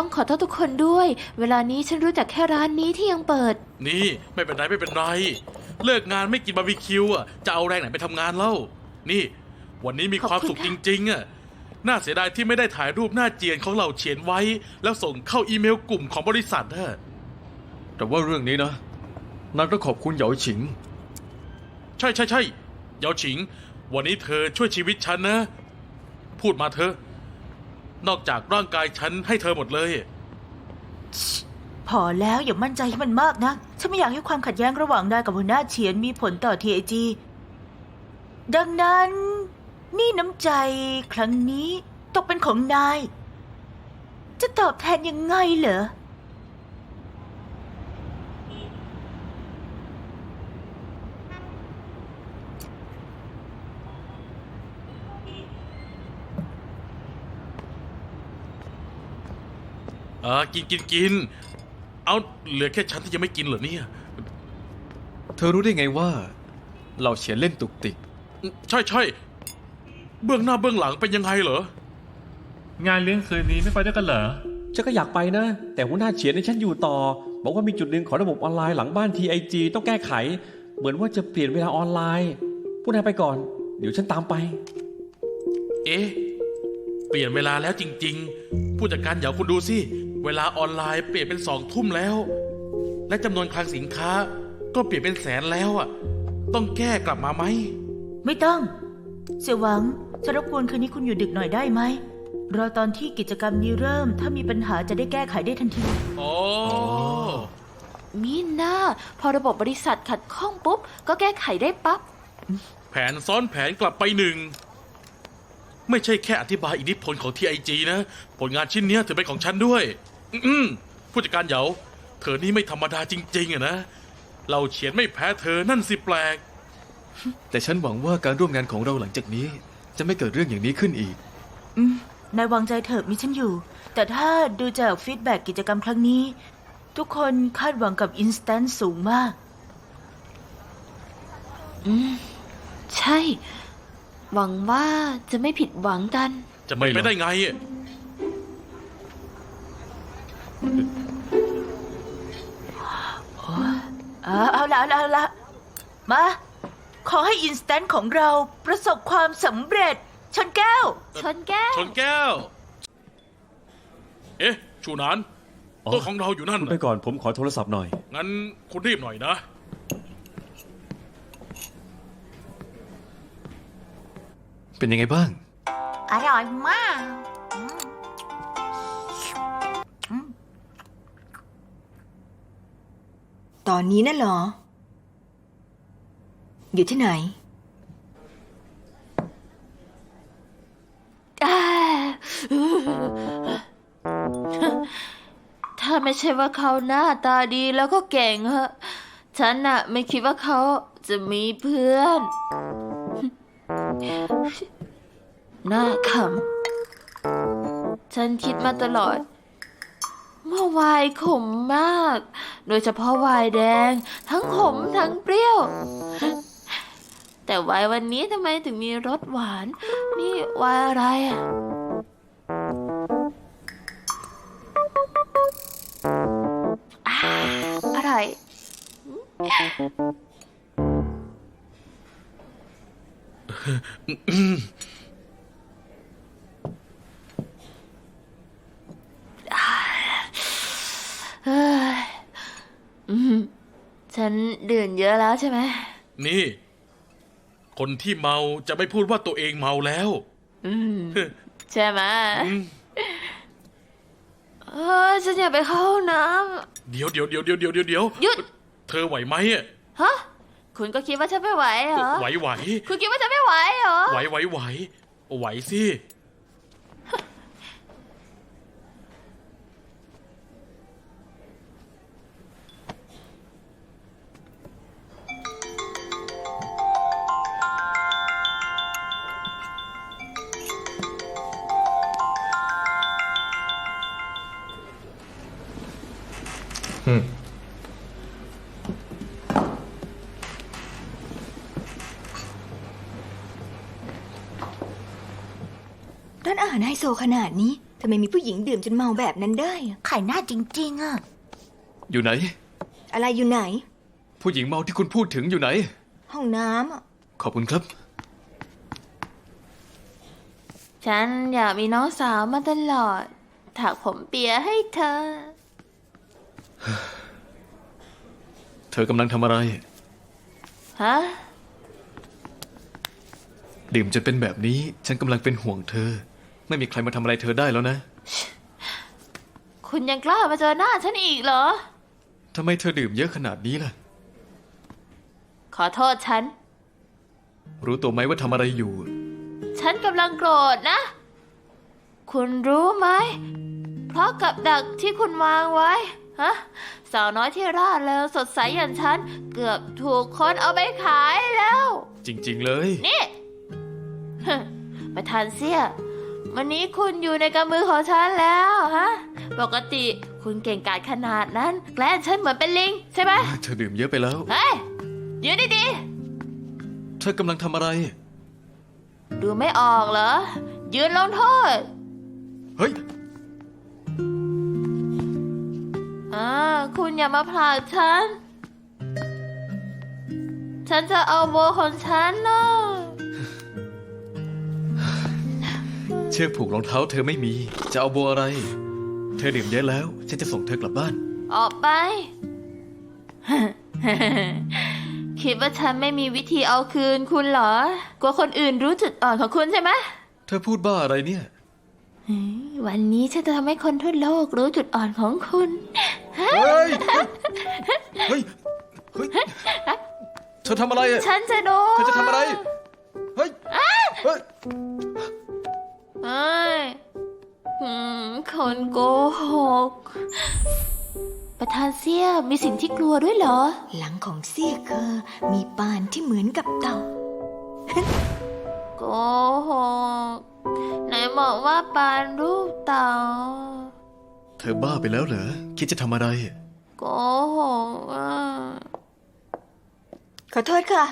ต้องขอโทษทุกคนด้วย เวลานี้ฉันรู้จักแค่ร้านนี้ที่ยังเปิด นี่ไม่เป็นไรไม่เป็นไร เลิกงานไม่กินบาร์บีคิวอะจะเอาแรงไหนไปทำงานเล่า นี่ วันนี้มีความสุขขอบจคุณค่ะ ริงๆอะน่าเสียดายที่ไม่ได้ถ่ายรูปหน้าเจียนของเราเฉียนไว้ แล้วส่งเข้าอีเมลกลุ่มของบริษัทนะแต่ว่าเรื่องนี้นะนายต้องขอบคุณเหยาฉิง ใช่ใช่ใช่เยาฉิง วันนี้เธอช่วยชีวิตฉันนะ พูดมาเธอะ นอกจากร่างกายฉันให้เธอหมดเลย พอแล้วอย่ามั่นใจให้มันมากนะ ฉันไม่อยากให้ความขัดแย้งระหว่างนายกับหัวหน้าเฉียนมีผลต่อ TAG ดังนั้น นี่น้ำใจครั้งนี้ตกเป็นของนาย จะตอบแทนยังไงเหรอ เออกินกินกิน เอาเหลือแค่ฉันที่ยังไม่กินเหรอเนี่ย เธอรู้ได้ไงว่า เราเฉียนเล่นตุกติก ใช่ใช่เบื้องหน้าเบื้องหลังเป็นยังไงเหรอ งานเลี้ยงคืนนี้ไม่ไปด้วยกันเหรอฉันก็อยากไปนะ แต่หัวหน้าเฉียนให้ฉันอยู่ต่อ บอกว่ามีจุดหนึ่งของระบบออนไลน์หลังบ้าน TIG ต้องแก้ไข เหมือนว่าจะเปลี่ยนเวลาออนไลน์พูดนายไปก่อน เดี๋ยวฉันตามไป เอ๊ะเปลี่ยนเวลาแล้วจริง ๆ ผู้จัดการเดี๋ยวคุณดูสิ เวลาออนไลน์เปลี่ยนเป็นสองทุ่มแล้ว และจำนวนคลังสินค้าก็เปลี่ยนเป็นแสนแล้วอะ ต้องแก้กลับมาไหม ไม่ต้อง เสี่ยวหวังฉันรบกวนคืนนี้คุณอยู่ดึกหน่อยได้ไหม รอตอนที่กิจกรรมนี้เริ่ม ถ้ามีปัญหาจะได้แก้ไขได้ทันทีอ๋อมีหน้า พอระบบบริษัทขัดข้องปุ๊บ ก็แก้ไขได้ปั๊บ แผนซ้อนแผนกลับไปหนึ่ง ไม่ใช่แค่อธิบายอิทธิพลของ TIG นะ ผลงานชิ้นเนี้ยถือเป็นของฉันด้วย อืมๆผู้จัดการเหยาเธอนี่ไม่ธรรมดาจริงๆอะนะ เราเฉียนไม่แพ้เธอนั่นสิแปลก แต่ฉันหวังว่าการร่วมงานของเราหลังจากนี้ จะไม่เกิดเรื่องอย่างนี้ขึ้นอีก อืมนายวางใจเถอะมีฉันอยู่ แต่ถ้าดูจากฟีดแบ็กกิจกรรมครั้งนี้ ทุกคนคาดหวังกับอินสแตนต์สูงมากใช่ หวังว่าจะไม่ผิดหวังกัน จะไม่ไปได้ไงอะ เอาเอาละเอาละเอาละมา ขอให้อินสแตนต์ของเราประสบความสำเร็จ ชนแก้ว ชนแก้ว ชนแก้ว เอ๊ะ ชูนานอ๋อตัวของเราอยู่นั่นคุณน่ะไปก่อนผมขอโทรศัพท์หน่อย งั้นคุณรีบหน่อยนะ เป็นยังไงบ้าง อร่อยมาก ตอนนี้นั่นเหรอ อยู่ที่ไหนอาถ้าไม่ใช่ว่าเขาหน้าตาดีแล้วก็เก่งฮะฉันน่ะ ไม่คิดว่าเขาจะมีเพื่อนน่าขำฉันคิดมาตลอด ว่าวายขมมาก โดยเฉพาะวายแดง ทั้งขมทั้งเปรี้ยว แต่วายวันนี้ทำไมถึงมีรสหวาน นี่วายอะไรอะอ่าอร่อย เฮ้ยอืม ฉันดื่มเยอะแล้วใช่ไหม นี่ คนที่เมาจะไม่พูดว่าตัวเองเมาแล้ว อืม ใช่ไหมอืมเออฉันอยากไปเข้าห้องน้เดี๋ยวเดี๋ยวเดี๋ยวเดี๋ยวเดี๋ยวเดี๋ยวเดี๋ยวหยุด เธอไหวไหมอะำฮะ คุณก็คิดว่าฉันไม่ไหวเหรอ ไหวไหวคุณคิดว่าฉันไม่ไหวเหรอ ไหวไหวไหวไหวสิ ร้านอาหารไฮโซขนาดนี้ทำไมมีผู้หญิงดื่มจนเมาแบบนั้นได้อะไข่หน้าจริง ๆอะอยู่ไหน อะไรอยู่ไหน ผู้หญิงเมาที่คุณพูดถึงอยู่ไหน ห้องน้ำอะขอบคุณครับ ฉันอยากมีน้องสาวมาตลอด ถักผมเปียให้เธอ เธอกำลังทำอะไร ฮะ ดื่มจนเป็นแบบนี้ ฉันกำลังเป็นห่วงเธอ ไม่มีใครมาทำอะไรเธอได้แล้วนะ คุณยังกล้ามาเจอหน้าฉันอีกเหรอ ทำไมเธอดื่มเยอะขนาดนี้ล่ะ ขอโทษฉัน รู้ตัวไหมว่าทำอะไรอยู่ ฉันกำลังโกรธนะ คุณรู้ไหม เพราะกับดักที่คุณวางไว้ ฮะ สาวน้อยที่ร่าเริงสดใสอย่างฉัน เกือบถูกคนเอาไปขายแล้ว จริง ๆ เลย นี่ฮึประธานเสี่ย วันนี้คุณอยู่ในกำมือของฉันแล้วฮะ ปกติคุณเก่งกาจขนาดนั้น แกล้งฉันเหมือนเป็นลิงใช่ไหมเธอดื่มเยอะไปแล้ว เฮ้ยยืนดีเธอกำลังทำอะไร ๆดูไม่ออกเหรอ ยืนลงโทษเฮ้ย อ่าคุณอย่ามาผลักฉัน ฉันจะเอาโบของฉันนะ ชือกผูกรองเท้าเธอไม่มี จะเอาโบอะไร เธอดื่มเยอะแล้ว ฉันจะส่งเธอกลับบ้าน ออกไป คิดว่าฉันไม่มีวิธีเอาคืนคุณเหรอ กลัวคนอื่นรู้จุดอ่อนของคุณใช่ไหมเธอพูดบ้าอะไรเนี่ย วันนี้ฉันจะทำให้คนทั่วโลกรู้จุดอ่อนของคุณ เฮ้ย เฮ้ย เฮ้ย เธอทำอะไรอะ ฉันจะโดน เธอจะทำอะไร เฮ้ย เฮ้ย เอ้ยอืมคนโกหก ประธานเสี่ยมีสิ่งที่กลัวด้วยเหรอ หลังของเสี้ยเคอมีปานที่เหมือนกับเต่า โกหก ไหนบอกว่าปานรูปเต่า เธอบ้าไปแล้วเหรอ คิดจะทำอะไร โกหกอะขอโทษค่ะ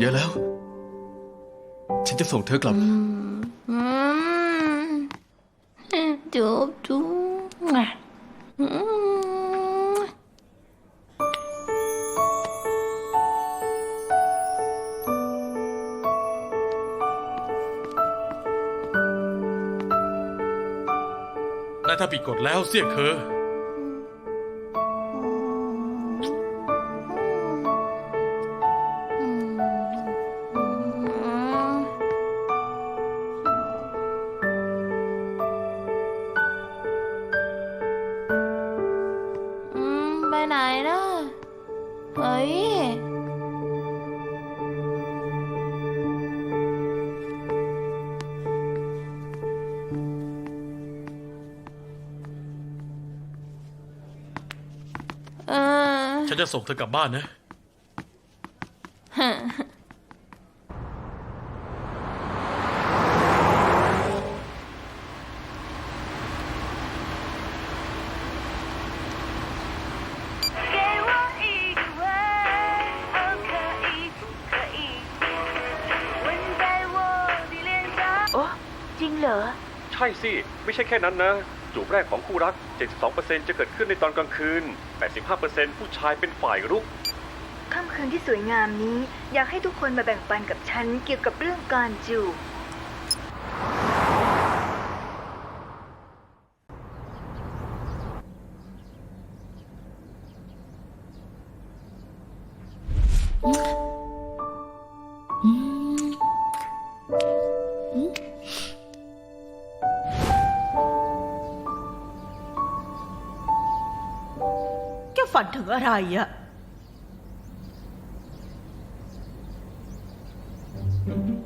เธอดื่มเยอะแล้ว ฉันจะส่งเธอกลับ อืมจูบจูบอืมและถ้าผิดกฎแล้วเสี่ยเคออื จะส่งเธอกลับบ้านนะ แกโอ้จริงเหรอ ใช่สิ ไม่ใช่แค่นั้นนะ จูบแรกของคู่รัก 72%จะเกิดขึ้นในตอนกลางคืน 85%ผู้ชายเป็นฝ่ายรุก ค่ำคืนที่สวยงามนี้ อยากให้ทุกคนมาแบ่งปันกับฉันเกี่ยวกับเรื่องการจูบ ฝันถึงอะไรอะ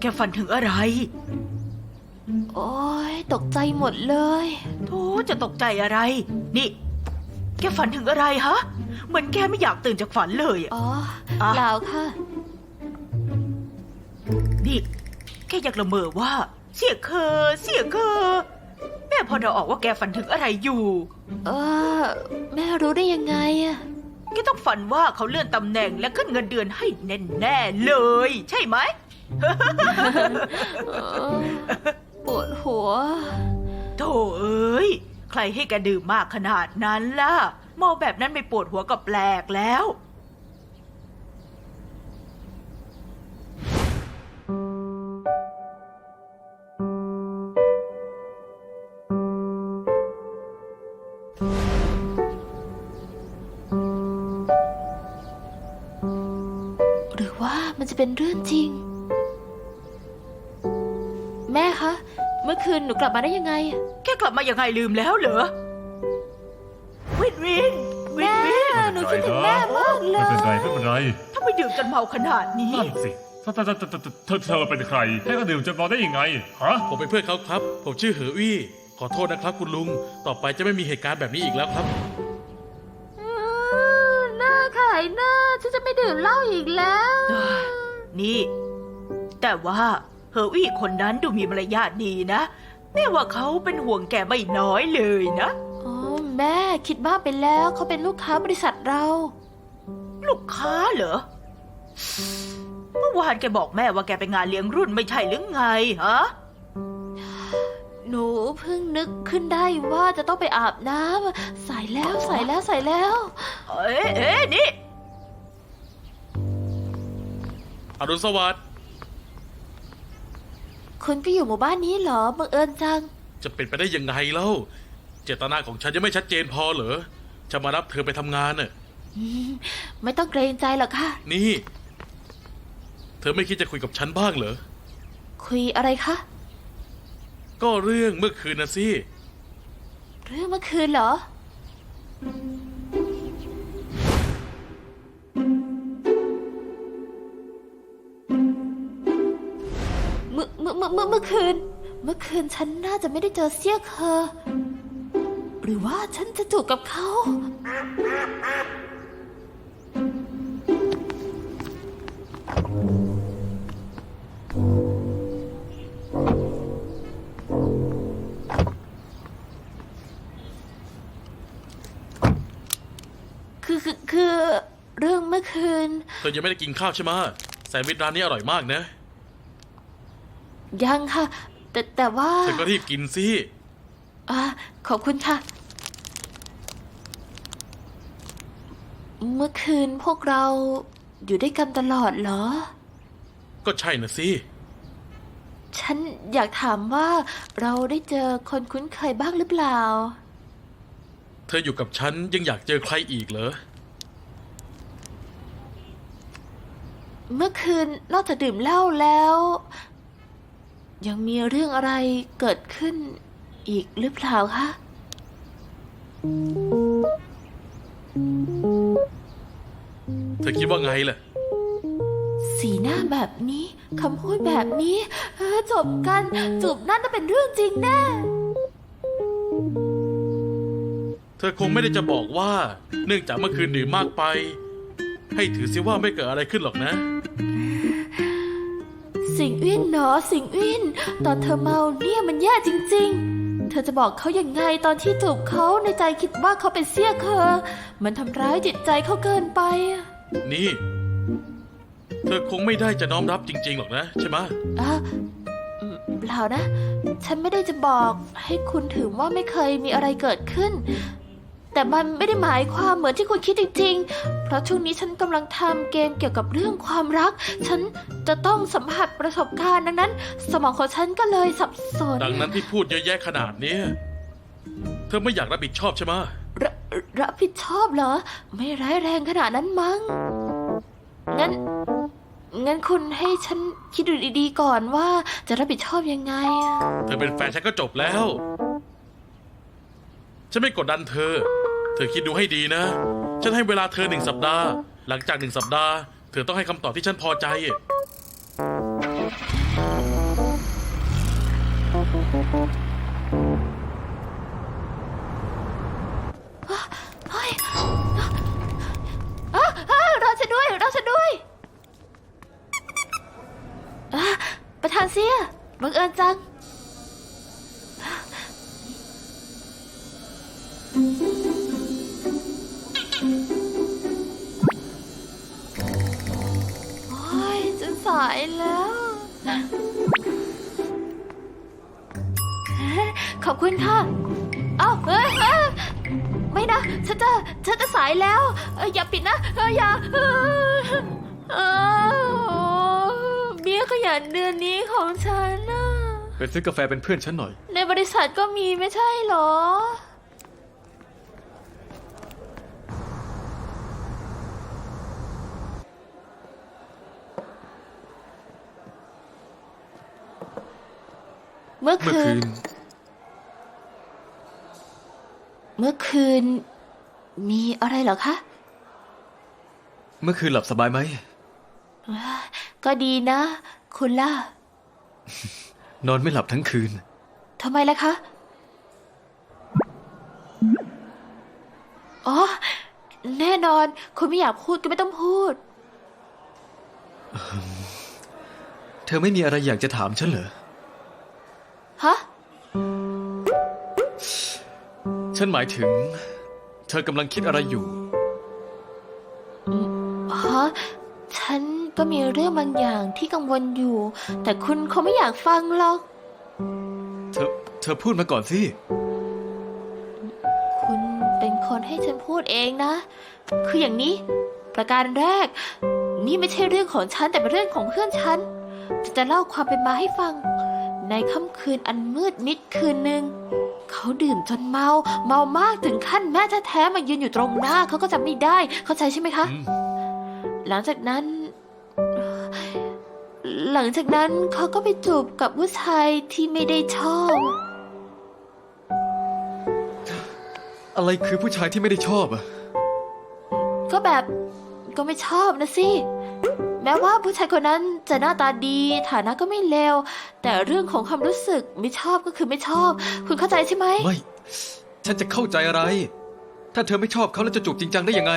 แกฝันถึงอะไร โอ้ยตกใจหมดเลยโธ่จะตกใจอะไร นี่ แกฝันถึงอะไรฮะ เหมือนแกไม่อยากตื่นจากฝันเลยอะ อ๋ออะเปล่าค่ะ นี่แค่อยากละเมอว่า เสียเคอเสียเคอแม่พอเดาออกว่าแกฝันถึงอะไรอยู่ เออแม่รู้ได้ยังไงอะแกต้องฝันว่าเขาเลื่อนตำแหน่งและขึ้นเงินเดือนให้แน่ๆเลย ใช่ไหม เออปวดหัว โธ่เอ้ย ใครให้แกดื่มมากขนาดนั้นล่ะเมาแบบนั้นไม่ปวดหัวก็แปลกแล้ว เป็นเรื่องจริง แม่คะ เมื่อคืนหนูกลับมาได้ยังไงอะแกกลับมายังไงลืมแล้วเหรอ วินวินวิแม่นวินหนูคิดถึงแม่มากเลไม่ย เป็นไรไม่เป็นไรทำไมดื่มกันเมาขนาดนี้ นั่นสิเธอเธอเธอเธอเธอเธอเป็นใคร ให้ก็ดื่มจะเมาได้ยังไงฮะผมเป็นเพื่อนเขาครับ ผมชื่อเหอวี่ ขอโทษนะครับคุณลุง ต่อไปจะไม่มีเหตุการณ์แบบนี้อีกแล้วครับ หน้าขายหน้า ฉันจะไม่ดื่มเหล้าอีกแล้ว นี่ แต่ว่าเฮอร์วี่คนนั้นดูมีมารยาทดีนะ แม่ว่าเขาเป็นห่วงแกไม่น้อยเลยนะอ๋อแม่คิดบ้ากไปแล้วเขาเป็นลูกค้าบริษัทเรา ลูกค้าเหรอ เมื่อวานแกบอกแม่ว่าแกไปงานเลี้ยงรุ่นไม่ใช่หรือไงฮะหนูเพิ่งนึกขึ้นได้ว่าจะต้องไปอาบน้ำใส่แล้วใส่แล้วใส่แล้ว เอ๊ะเอ๊ะนี่ รุณสวัสดิ์คุณก็อยู่หมู่บ้านนี้เหรอบังเอิญจัง จะเป็นไปได้ยังไงเล่า เจตนาของฉันยังไม่ชัดเจนพอเหรอจะมารับเธอไปทำงานน่ะไม่ต้องเกรงใจหรอกค่ะ นี่ เธอไม่คิดจะคุยกับฉันบ้างเหรอ คุยอะไรคะ ก็เรื่องเมื่อคืนนะสิ เรื่องเมื่อคืนเหรอ มื่อเมื่อคืน เมื่อคืนฉันน่าจะไม่ได้เจอเสี่ยเคอหรือว่าฉันจะถูกกับเขา คือคือคือเรื่องเมื่อคืน เธอยังไม่ได้กินข้าวใช่ไหมะแซนด์วิชร้านนี้อร่อยมากนะ ยังค่ะ แต่แต่ว่าเธอก็รีบกินสิอ่าขอบคุณค่ะ เมื่อคืนพวกเราอยู่ด้วยกันตลอดเหรอ ก็ใช่นะสิ ฉันอยากถามว่าเราได้เจอคนคุ้นเคยบ้างหรือเปล่า เธออยู่กับฉันยังอยากเจอใครอีกเหรอ เมื่อคืนนอกจากดื่มเหล้าแล้ว ยังมีเรื่องอะไรเกิดขึ้นอีกหรือเปล่าคะเธอคิดว่าไงล่ะ สีหน้าแบบนี้คำพูดแบบนี้เออจบกันจูบนั่นจะเป็นเรื่องจริงแน่เธอคงไม่ได้จะบอกว่า เนื่องจากเมื่อคืนดื่มมากไป ให้ถือซิว่าไม่เกิดอะไรขึ้นหรอกนะ สิงอื้นเนาะสิงอื้นตอนเธอเมาเนี่ยมันแย่จริง ๆ เธอจะบอกเขายังไงตอนที่จูบเขาในใจคิดว่าเขาเป็นเสี้ยเคอมันทำร้ายจิตใจเขาเกินไปอะนี่ เธอคงไม่ได้จะน้อมรับจริง ๆ หรอกนะ ใช่ไหมะอะอืมเปล่านะ ฉันไม่ได้จะบอกให้คุณถือว่าไม่เคยมีอะไรเกิดขึ้น แต่มันไม่ได้หมายความเหมือนที่คุณคิดจริง ๆ เพราะช่วงนี้ฉันกำลังทำเกมเกี่ยวกับเรื่องความรัก ฉันจะต้องสัมผัสประสบการณ์ดังนั้น สมองของฉันก็เลยสับสนดังนั้นที่พูดเยอะแยะขนาดเนี้ยเธอไม่อยากรับผิดชอบใช่ไหมะรรับผิดชอบเหรอ ไม่ร้ายแรงขนาดนั้นมั้ง งั้น งั้นคุณให้ฉันคิดดูดีๆก่อนว่าจะรับผิดชอบยังไงอะ เธอเป็นแฟนฉันก็จบแล้ว ฉันไม่กดดันเธอ เธอคิดดูให้ดีนะ ฉันให้เวลาเธอหนึ่งสัปดาห์ หลังจากหนึ่งสัปดาห์ เธอต้องให้คำตอบที่ฉันพอใจ เฮ้ยอะอะรอฉันด้วย รอฉันด้วยอะประธานเสียบังเอิญจัง แล้ว ขอบคุณค่ะ เอ้าเฮ้ยเฮ้ยไม่นะ ฉันจะ ฉันจะสายแล้วเอ้ยอย่าปิดนะเอ้ยอย่าเอ้ยเอ้ยเบี้ยขยันเดือนนี้ของฉันน่ะไปซื้อกาแฟเป็นเพื่อนฉันหน่อย ในบริษัทก็มีไม่ใช่เหรอ เมื่อเมื่อคืคืนนเมื่อคืน มีอะไรเหรอคะเมื่อคืนหลับสบายไหมก็ดีนะ คุณล่ะนอนไม่หลับทั้งคืน ทำไมล่ะคะ อ๋อ แน่นอน คุณไม่อยากพูดก็ไม่ต้องพูด เธอไม่มีอะไรอยากจะถามฉันเหรอ ฮะ ฉันหมายถึง เธอกำลังคิดอะไรอยู่ ฮะ ฉันก็มีเรื่องบางอย่างที่กังวลอยู่ แต่คุณคงไม่อยากฟังหรอก เธอ เธอพูดมาก่อนสิ คุณเป็นคนให้ฉันพูดเองนะ คืออย่างนี้ ประการแรก นี่ไม่ใช่เรื่องของฉันแต่เป็นเรื่องของเพื่อนฉัน จะจะเล่าความเป็นมาให้ฟัง ในค่ำคืนอันมืดมิดคืนหนึ่ง เขาดื่มจนเมา เมามากถึงขั้นแม่แท้ๆมายืนอยู่ตรงหน้า เขาก็จำไม่ได้เข้าใจใช่ไหมคะอืมหลังจากนั้น หลังจากนั้นเขาก็ไปจูบกับผู้ชายที่ไม่ได้ชอบ อะไรคือผู้ชายที่ไม่ได้ชอบอะก็แบบก็ไม่ชอบนะสิ แม้ว่าผู้ชายคนนั้นจะหน้าตาดี ฐานะก็ไม่เลวแต่เรื่องของความรู้สึกไม่ชอบก็คือไม่ชอบ คุณเข้าใจใช่ไหม ไม่ ฉันจะเข้าใจอะไร ถ้าเธอไม่ชอบเขาแล้วจะจูบจริงจังได้ยังไง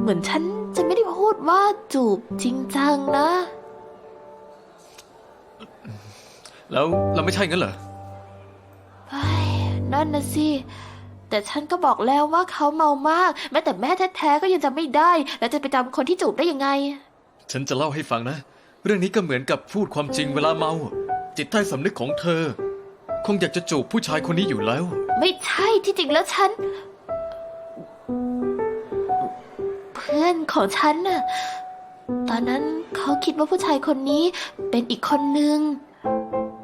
เหมือนฉันจะไม่ได้พูดว่าจูบจริงจังนะ แล้วเราไม่ใช่งั้นเหรอเฮ้ยนั่นนะสิ แต่ฉันก็บอกแล้วว่าเขาเมามาก แม้แต่แม่แท้ๆก็ยังจำไม่ได้ แล้วจะไปจำคนที่จูบได้ยังไง ฉันจะเล่าให้ฟังนะ เรื่องนี้ก็เหมือนกับพูดความจริงเวลาเมา จิตใต้สำนึกของเธอ คงอยากจะจูบผู้ชายคนนี้อยู่แล้ว ไม่ใช่ที่จริงแล้วฉัน เพื่อนของฉันน่ะตอนนั้นเขาคิดว่าผู้ชายคนนี้เป็นอีกคนนึง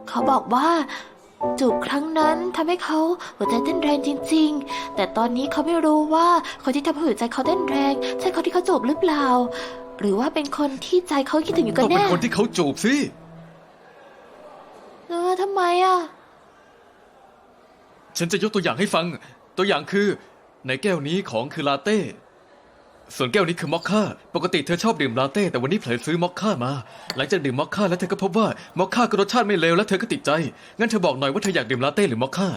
เขาบอกว่า จูบครั้งนั้นทำให้เขาหัวใจเต้นแรงจริง ๆ แต่ตอนนี้เขาไม่รู้ว่าคนที่ทำให้หัวใจเขาเต้นแรงใช่คนที่เขาจูบหรือเปล่า หรือว่าเป็นคนที่ใจเขาคิดถึงอยู่กัต้นองเป็นแน่คนที่เขาจูบสิ เออทำไมอะ ฉันจะยกตัวอย่างให้ฟัง ตัวอย่างคือ ในแก้วนี้ของคือลาเต้ ส่วนแก้วนี้คือมอคค่า ปกติเธอชอบดื่มลาเต้แต่วันนี้เผลอซื้อมอคค่ามา หลังจากดื่มมอคค่าแล้วเธอก็พบว่ามอคค่าก็รสชาติไม่เลวและเธอก็ติดใจ งั้นเธอบอกหน่อยว่าเธออยากดื่มลาเต้หรือมอคค่า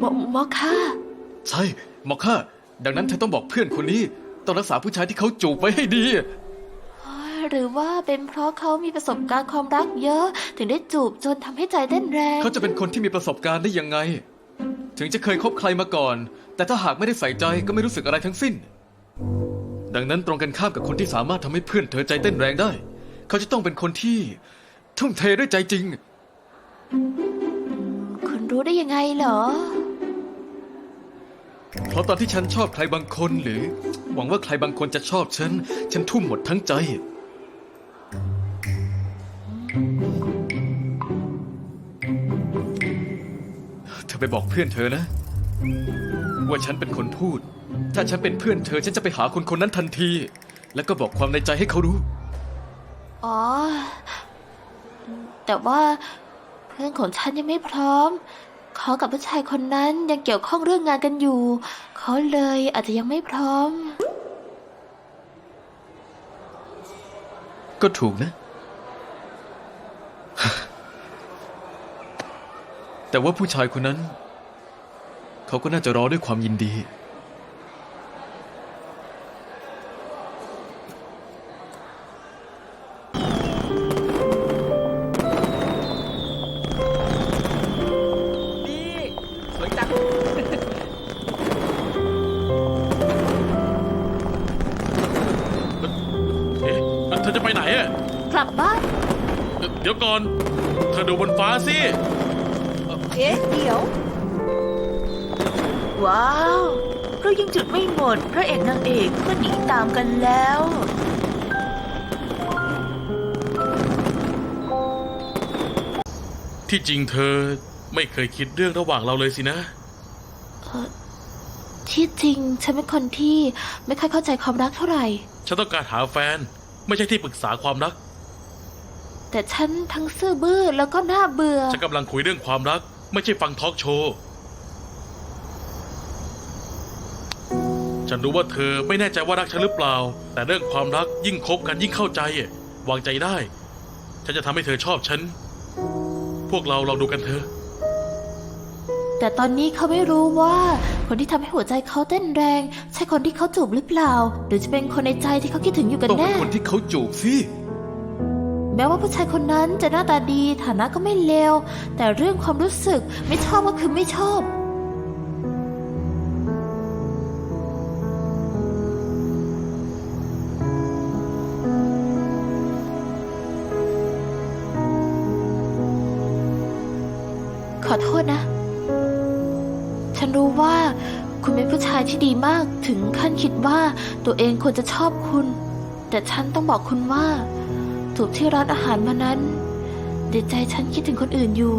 มมอค่า ใช่ มอคค่า ดังนั้นเธอต้องบอกเพื่อนคนนี้ ต้องรักษาผู้ชายที่เขาจูบไว้ให้ดี หรือว่าเป็นเพราะเขามีประสบการณ์ความรักเยอะ ถึงได้จูบจนทำให้ใจเต้นแรง เขาจะเป็นคนที่มีประสบการณ์ได้ยังไง ถึงจะเคยคบใครมาก่อน แต่ถ้าหากไม่ได้ใส่ใจก็ไม่รู้สึกอะไรทั้งสิ้น ดังนั้นตรงกันข้ามกับคนที่สามารถทำให้เพื่อนเธอใจเต้นแรงได้ เขาจะต้องเป็นคนที่ทุ่มเทด้วยใจจริง คุณรู้ได้ยังไงเหรอ เพราะตอนที่ฉันชอบใครบางคนหรือ หวังว่าใครบางคนจะชอบฉัน ฉันทุ่มหมดทั้งใจ ไปบอกเพื่อนเธอนะ ว่าฉันเป็นคนพูด ถ้าฉันเป็นเพื่อนเธอ ฉันจะไปหาคนคนนั้นทันที แล้วก็บอกความในใจให้เขารู้ อ๋อ แต่ว่าผเรื่องของฉันยังไม่พร้อม เขากับผู้ชายคนนั้นยังเกี่ยวข้องเรื่องงานกันอยู่ เขาเลยอาจจะยังไม่พร้อม ก็ถูกนะ แต่ว่าผู้ชายคนนั้น เขาก็น่าจะรอด้วยความยินดี นี่สวยจัง เอ๊ะเธอจะไปไหนอะกลับบ้านเอ่อเดี๋ยวก่อนเธอดูบนฟ้าสิ เอ๊ะเดี๋ยว ว้าวเรายังจุดไม่หมด พระเอกนางเอกก็หนีตามกันแล้ว ที่จริงเธอไม่เคยคิดเรื่องระหว่างเราเลยสินะ ที่จริงฉันเป็นคนที่ไม่ค่อยเข้าใจความรักเท่าไหร่ ฉันต้องการหาแฟน ไม่ใช่ที่ปรึกษาความรัก แต่ฉันทั้งซื่อบื้อแล้วก็น่าเบื่อ ฉันกำลังคุยเรื่องความรัก ไม่ใช่ฟังทอล์กโชว์ ฉันรู้ว่าเธอไม่แน่ใจว่ารักฉันหรือเปล่า แต่เรื่องความรักยิ่งคบกันยิ่งเข้าใจอะวางใจได้ ฉันจะทำให้เธอชอบฉัน พวกเราลองดูกันเถอะ แต่ตอนนี้เขาไม่รู้ว่าคนที่ทำให้หัวใจเขาเต้นแรง ใช่คนที่เขาจูบหรือเปล่า หรือจะเป็นคนในใจที่เขาคิดถึงอยู่กันต้องเป็แน่นคนที่เขาจูบสิ แม้ว่าผู้ชายคนนั้นจะหน้าตาดีฐานะก็ไม่เลวแต่เรื่องความรู้สึกไม่ชอบก็คือไม่ชอบ ขอโทษนะ ฉันรู้ว่าคุณเป็นผู้ชายที่ดีมากถึงขั้นคิดว่าตัวเองควรจะชอบคุณ แต่ฉันต้องบอกคุณว่า จูบที่ร้านอาหารมานั้นเดใจฉันคิดถึงคนอื่นอยู่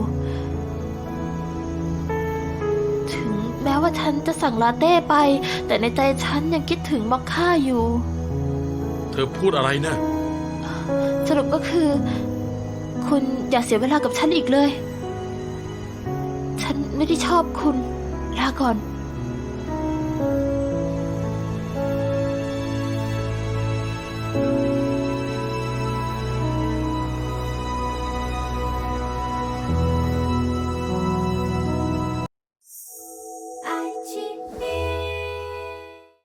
ถึงแม้ว่าฉันจะสั่งลาเต้ไป แต่ในใจฉันยังคิดถึงมอคค่าอยู่ เธอพูดอะไรนะ สรุปก็คือ คุณอย่าเสียเวลากับฉันอีกเลย ฉันไม่ได้ชอบคุณ ลาก่อน